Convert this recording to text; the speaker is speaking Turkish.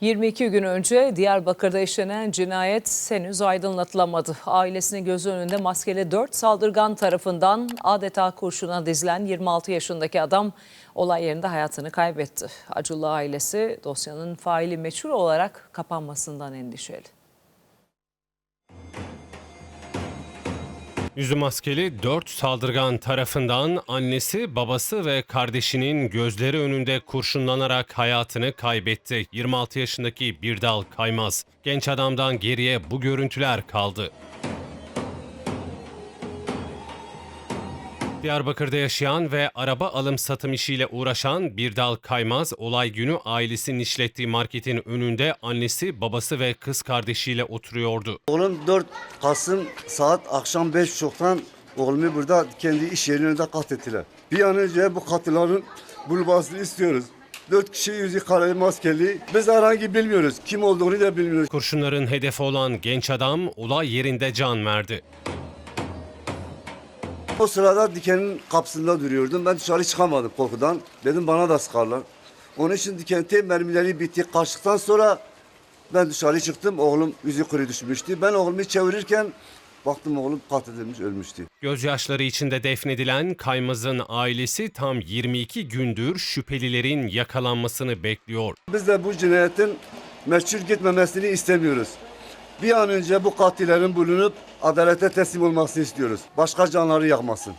22 gün önce Diyarbakır'da işlenen cinayet henüz aydınlatılamadı. Ailesinin gözü önünde maskeli 4 saldırgan tarafından adeta kurşuna dizilen 26 yaşındaki adam olay yerinde hayatını kaybetti. Acılı ailesi dosyanın faili meçhul olarak kapanmasından endişeli. Yüzü maskeli 4 saldırgan tarafından annesi, babası ve kardeşinin gözleri önünde kurşunlanarak hayatını kaybetti. 26 yaşındaki Birdal Kaymaz. Genç adamdan geriye bu görüntüler kaldı. Diyarbakır'da yaşayan ve araba alım satım işiyle uğraşan Birdal Kaymaz olay günü ailesinin işlettiği marketin önünde annesi, babası ve kız kardeşiyle oturuyordu. Oğlum 4 Kasım saat akşam 5.30'dan oğlumu burada kendi iş yerinin önünde katlettiler. Bir an önce bu katilların bulunmasını istiyoruz. Dört kişi yüzü karayı maskeli. Biz herhangi bilmiyoruz. Kim olduğunu da bilmiyoruz. Kurşunların hedefi olan genç adam olay yerinde can verdi. O sırada dikenin kapısında duruyordum. Ben dışarı çıkamadım korkudan. Dedim bana da sıkarlar. Onun için diken tem mermileri bitti. Kaçtıktan sonra ben dışarı çıktım. Oğlum yüzü kuru düşmüştü. Ben oğlumu çevirirken baktım oğlum katledilmiş ölmüştü. Gözyaşları içinde defnedilen Kaymaz'ın ailesi tam 22 gündür şüphelilerin yakalanmasını bekliyor. Biz de bu cinayetin meşhur gitmemesini istemiyoruz. Bir an önce bu katillerin bulunup adalete teslim olmasını istiyoruz. Başka canları yakmasın.